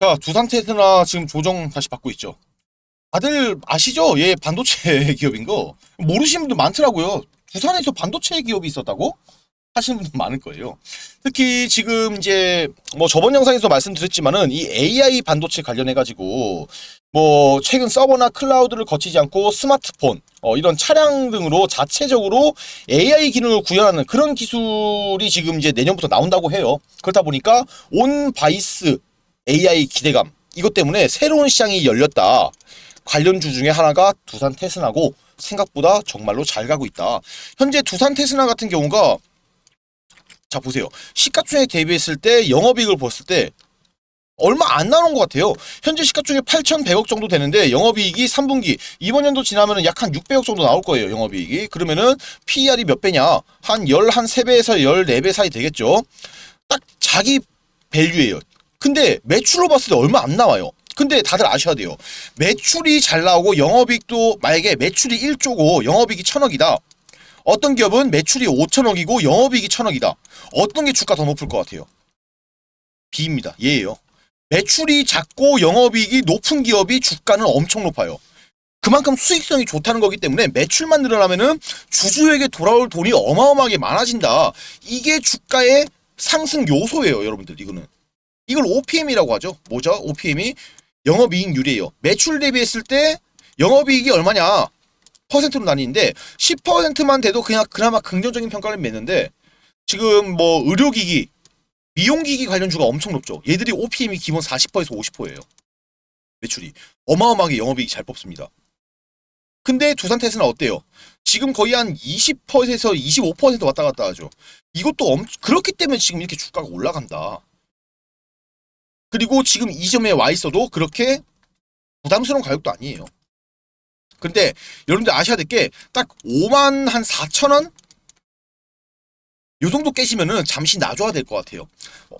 자, 두산 테스나 지금 조정 다시 받고 있죠. 다들 아시죠? 얘 반도체 기업인 거. 모르시는 분들 많더라고요. 두산에서 반도체 기업이 있었다고? 하시는 분들 많을 거예요. 특히 지금 이제 뭐 저번 영상에서 말씀드렸지만은 이 AI 반도체 관련해 가지고 뭐 최근 서버나 클라우드를 거치지 않고 스마트폰 어, 이런 차량 등으로 자체적으로 AI 기능을 구현하는 그런 기술이 지금 이제 내년부터 나온다고 해요. 그렇다 보니까 온 바이스 AI 기대감 이것 때문에 새로운 시장이 열렸다. 관련주 중에 하나가 두산 테스나고 생각보다 정말로 잘 가고 있다. 현재 두산 테스나 같은 경우가 자 보세요. 시가총액 대비했을 때 영업이익을 봤을 때 얼마 안 나온 것 같아요. 현재 시가총액 8,100억 정도 되는데 영업이익이 3분기 이번 연도 지나면은 약한 600억 정도 나올 거예요. 영업이익이 그러면은 PER이 몇 배냐? 한 13배에서 14배 사이 되겠죠. 딱 자기 밸류예요. 근데 매출로 봤을 때 얼마 안 나와요. 근데 다들 아셔야 돼요. 매출이 잘 나오고 영업이익도 만약에 매출이 1조고 영업이익이 1000억이다. 어떤 기업은 매출이 5천억이고 영업이익이 1000억이다. 어떤 게 주가 더 높을 것 같아요? B입니다. 얘예요. 매출이 작고 영업이익이 높은 기업이 주가는 엄청 높아요. 그만큼 수익성이 좋다는 거기 때문에 매출만 늘어나면은 주주에게 돌아올 돈이 어마어마하게 많아진다. 이게 주가의 상승 요소예요, 여러분들. 이거는. 이걸 OPM이라고 하죠. 뭐죠? OPM이 영업이익률이에요. 매출 대비했을 때 영업이익이 얼마냐? 퍼센트로 나뉘는데 10%만 돼도 그냥 그나마 긍정적인 평가를 맺는데 지금 뭐 의료기기, 미용기기 관련주가 엄청 높죠. 얘들이 OPM이 기본 40%에서 50%예요. 매출이 어마어마하게 영업이익이 잘 뽑습니다. 근데 두산 테스는 어때요? 지금 거의 한 20%에서 25% 왔다 갔다 하죠. 이것도 엄, 그렇기 때문에 지금 이렇게 주가가 올라간다. 그리고 지금 이 점에 와 있어도 그렇게 부담스러운 가격도 아니에요. 근데 여러분들 아셔야 될 게 딱 5만 한 4천 원? 요 정도 깨지면은 잠시 놔줘야 될 것 같아요.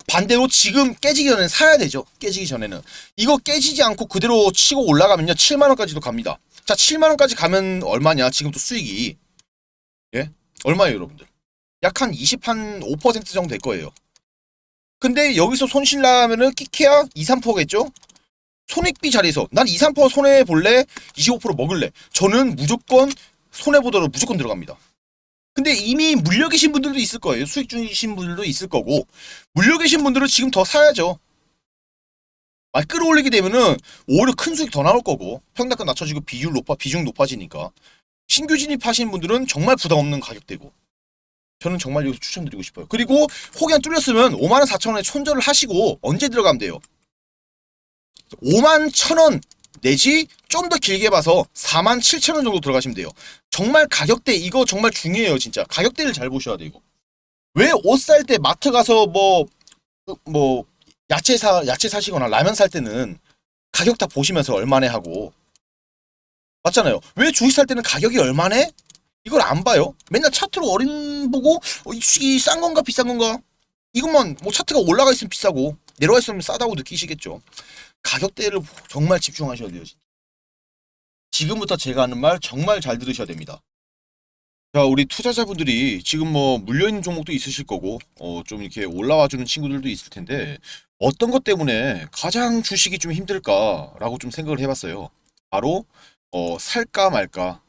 반대로 지금 깨지기 전에 사야 되죠. 깨지기 전에는. 이거 깨지지 않고 그대로 치고 올라가면요. 7만 원까지도 갑니다. 자, 7만 원까지 가면 얼마냐? 지금 또 수익이. 예? 얼마예요, 여러분들? 약 한 20, 한 5% 정도 될 거예요. 근데 여기서 손실 나면은 끼케야 2, 3%겠죠? 손익비 자리에서 난 2, 3% 손해 볼래? 25% 먹을래? 저는 무조건 손해 보도록 무조건 들어갑니다. 근데 이미 물려 계신 분들도 있을 거예요. 수익 중이신 분들도 있을 거고 물려 계신 분들은 지금 더 사야죠. 아, 끌어올리게 되면은 오히려 큰 수익 더 나올 거고 평단가 낮춰지고 비율 높아 비중 높아지니까 신규 진입하시는 분들은 정말 부담 없는 가격대고 저는 정말 여기서 추천드리고 싶어요. 그리고 혹여 뚫렸으면 5만 원 4천 원에 손절을 하시고 언제 들어가면 돼요? 5만 천원 내지 좀 더 길게 봐서 4만 7천 원 정도 들어가시면 돼요. 정말 가격대 이거 정말 중요해요, 진짜. 가격대를 잘 보셔야 돼요. 왜 옷 살 때 마트 가서 뭐뭐 야채 사 야채 사시거나 라면 살 때는 가격 다 보시면서 얼마네 하고 맞잖아요. 왜 주식 살 때는 가격이 얼마네? 이걸 안 봐요. 맨날 차트로 어린 보고 어, 이싼 건가 비싼 건가? 이것만 뭐 차트가 올라가 있으면 비싸고 내려가 있으면 싸다고 느끼시겠죠. 가격대를 정말 집중하셔야 돼요. 지금부터 제가 하는 말 정말 잘 들으셔야 됩니다. 자, 우리 투자자분들이 지금 뭐 물려있는 종목도 있으실 거고, 어, 좀 이렇게 올라와 주는 친구들도 있을 텐데, 어떤 것 때문에 가장 주식이 좀 힘들까라고 좀 생각을 해봤어요. 바로, 어, 살까 말까, 어,